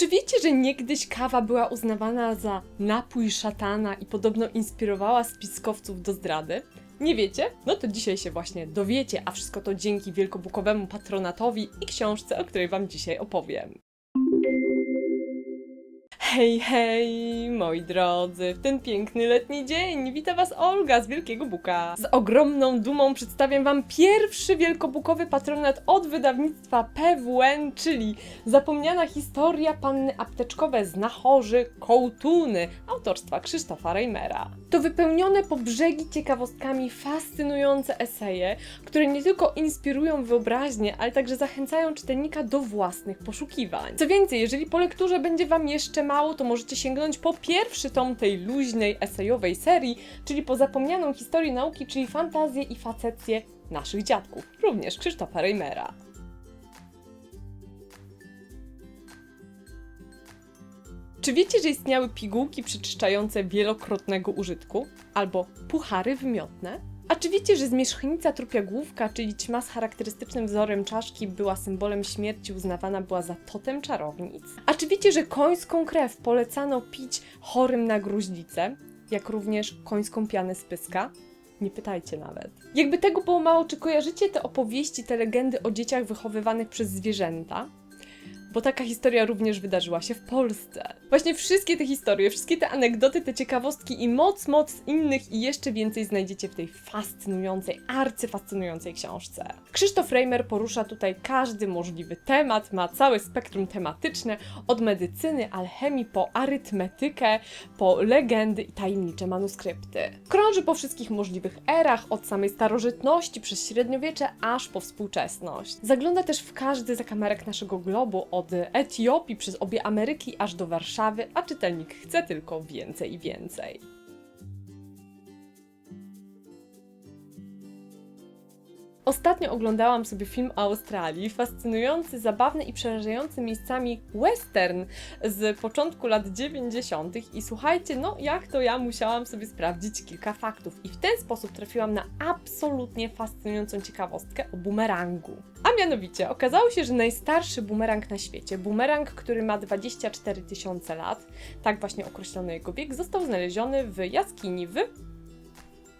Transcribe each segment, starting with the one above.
Czy wiecie, że niegdyś kawa była uznawana za napój szatana i podobno inspirowała spiskowców do zdrady? Nie wiecie? No to dzisiaj się właśnie dowiecie, a wszystko to dzięki wielkobukowemu patronatowi i książce, o której Wam dzisiaj opowiem. Hej, hej, moi drodzy, w ten piękny letni dzień wita Was Olga z Wielkiego Buka. Z ogromną dumą przedstawiam Wam pierwszy wielkobukowy patronat od wydawnictwa PWN, czyli Zapomniana historia panny apteczkowe z Nachorzy Kołtuny, autorstwa Krzysztofa Reimera. To wypełnione po brzegi ciekawostkami fascynujące eseje, które nie tylko inspirują wyobraźnię, ale także zachęcają czytelnika do własnych poszukiwań. Co więcej, jeżeli po lekturze będzie Wam jeszcze mało, to możecie sięgnąć po pierwszy tom tej luźnej, esejowej serii, czyli po zapomnianą historię nauki, czyli fantazję i facecję naszych dziadków, również Krzysztofa Reimera. Czy wiecie, że istniały pigułki przeczyszczające wielokrotnego użytku? Albo puchary wymiotne? A czy wiecie, że zmierzchnica trupia główka, czyli ćma z charakterystycznym wzorem czaszki, była symbolem śmierci, uznawana była za totem czarownic? A czy wiecie, że końską krew polecano pić chorym na gruźlicę, jak również końską pianę z pyska? Nie pytajcie nawet. Jakby tego było mało, czy kojarzycie te opowieści, te legendy o dzieciach wychowywanych przez zwierzęta? Bo taka historia również wydarzyła się w Polsce. Właśnie wszystkie te historie, wszystkie te anegdoty, te ciekawostki i moc, moc innych i jeszcze więcej znajdziecie w tej fascynującej, arcyfascynującej książce. Krzysztof Reimer porusza tutaj każdy możliwy temat, ma całe spektrum tematyczne, od medycyny, alchemii, po arytmetykę, po legendy i tajemnicze manuskrypty. Krąży po wszystkich możliwych erach, od samej starożytności przez średniowiecze aż po współczesność. Zagląda też w każdy zakamarek naszego globu, od Etiopii przez obie Ameryki aż do Warszawy, a czytelnik chce tylko więcej i więcej. Ostatnio oglądałam sobie film o Australii, fascynujący, zabawny i przerażający miejscami western z początku lat 90. I słuchajcie, no jak to ja musiałam sobie sprawdzić kilka faktów. I w ten sposób trafiłam na absolutnie fascynującą ciekawostkę o bumerangu. A mianowicie okazało się, że najstarszy bumerang na świecie, bumerang, który ma 24 tysiące lat, tak właśnie określono jego wiek, został znaleziony w jaskini w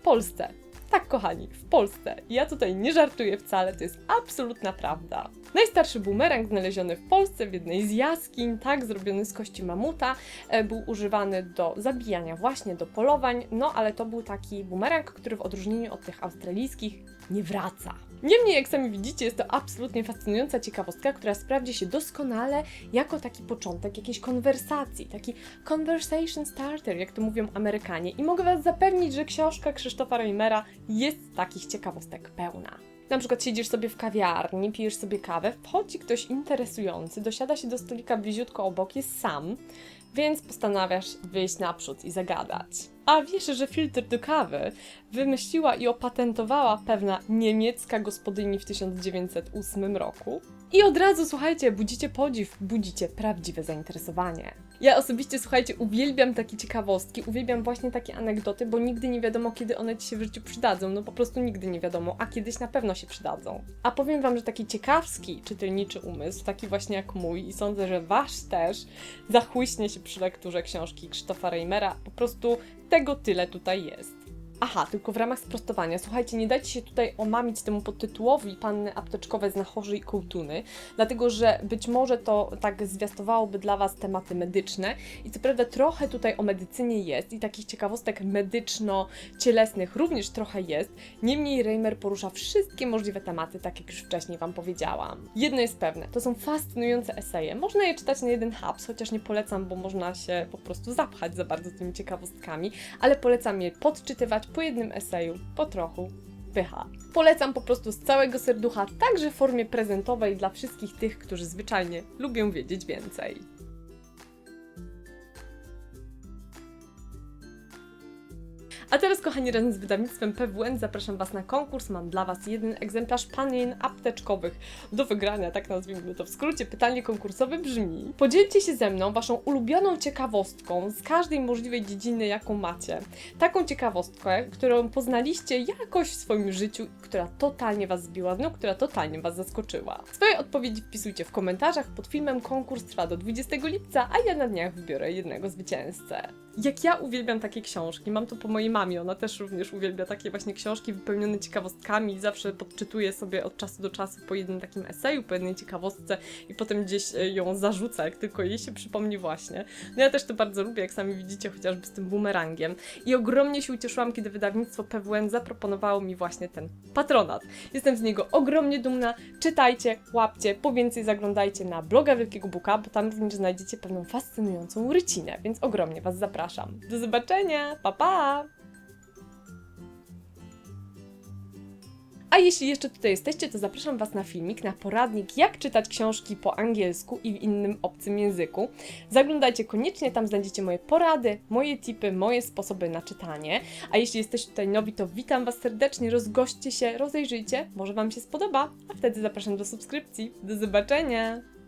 Polsce. Tak, kochani, w Polsce. Ja tutaj nie żartuję wcale, to jest absolutna prawda. Najstarszy bumerang znaleziony w Polsce w jednej z jaskiń, tak, zrobiony z kości mamuta, e, był używany do zabijania, właśnie do polowań, no ale to był taki bumerang, który w odróżnieniu od tych australijskich nie wraca. Niemniej, jak sami widzicie, jest to absolutnie fascynująca ciekawostka, która sprawdzi się doskonale jako taki początek jakiejś konwersacji, taki conversation starter, jak to mówią Amerykanie. I mogę Was zapewnić, że książka Krzysztofa Reimera jest takich ciekawostek pełna. Na przykład siedzisz sobie w kawiarni, pijesz sobie kawę, wchodzi ktoś interesujący, dosiada się do stolika bliziutko obok, jest sam, więc postanawiasz wyjść naprzód i zagadać. A wiesz, że filtr do kawy wymyśliła i opatentowała pewna niemiecka gospodyni w 1908 roku? I od razu, słuchajcie, budzicie podziw, budzicie prawdziwe zainteresowanie. Ja osobiście, słuchajcie, uwielbiam takie ciekawostki, uwielbiam właśnie takie anegdoty, bo nigdy nie wiadomo, kiedy one ci się w życiu przydadzą. No po prostu nigdy nie wiadomo, a kiedyś na pewno się przydadzą. A powiem wam, że taki ciekawski czytelniczy umysł, taki właśnie jak mój, i sądzę, że wasz też, zachłyśnie się przy lekturze książki Krzysztofa Reimera. Po prostu tego tyle tutaj jest. Aha, tylko w ramach sprostowania, słuchajcie, nie dajcie się tutaj omamić temu podtytułowi Panny apteczkowe z Nachorzy i Kołtuny, dlatego że być może to tak zwiastowałoby dla Was tematy medyczne i co prawda trochę tutaj o medycynie jest i takich ciekawostek medyczno-cielesnych również trochę jest, niemniej Reimer porusza wszystkie możliwe tematy, tak jak już wcześniej Wam powiedziałam. Jedno jest pewne, to są fascynujące eseje, można je czytać na jeden haps, chociaż nie polecam, bo można się po prostu zapchać za bardzo tymi ciekawostkami, ale polecam je podczytywać, po jednym eseju, po trochu, pycha. Polecam po prostu z całego serducha, także w formie prezentowej dla wszystkich tych, którzy zwyczajnie lubią wiedzieć więcej. A teraz, kochani, razem z wydawnictwem PWN zapraszam Was na konkurs. Mam dla Was jeden egzemplarz panien apteczkowych do wygrania, tak nazwijmy to w skrócie. Pytanie konkursowe brzmi: Podzielcie się ze mną Waszą ulubioną ciekawostką z każdej możliwej dziedziny, jaką macie. Taką ciekawostkę, którą poznaliście jakoś w swoim życiu, która totalnie Was zbiła z nóg, która totalnie Was zaskoczyła. Swoje odpowiedzi wpisujcie w komentarzach pod filmem. Konkurs trwa do 20 lipca, a ja na dniach wybiorę jednego zwycięzcę. Jak ja uwielbiam takie książki, mam to po mojej mamie, ona też również uwielbia takie właśnie książki wypełnione ciekawostkami zawsze podczytuję sobie od czasu do czasu po jednym takim eseju, po jednej ciekawostce i potem gdzieś e, ją zarzuca, jak tylko jej się przypomni właśnie. No ja też to bardzo lubię, jak sami widzicie, chociażby z tym bumerangiem. I ogromnie się ucieszyłam, kiedy wydawnictwo PWN zaproponowało mi właśnie ten patronat. Jestem z niego ogromnie dumna. Czytajcie, łapcie, po więcej zaglądajcie na bloga Wielkiego Buka, bo tam również znajdziecie pewną fascynującą rycinę, więc ogromnie Was zapraszam. Do zobaczenia, pa pa! A jeśli jeszcze tutaj jesteście, to zapraszam Was na filmik, na poradnik, jak czytać książki po angielsku i w innym obcym języku. Zaglądajcie koniecznie, tam znajdziecie moje porady, moje tipy, moje sposoby na czytanie. A jeśli jesteście tutaj nowi, to witam Was serdecznie, rozgośćcie się, rozejrzyjcie, może Wam się spodoba, a wtedy zapraszam do subskrypcji. Do zobaczenia!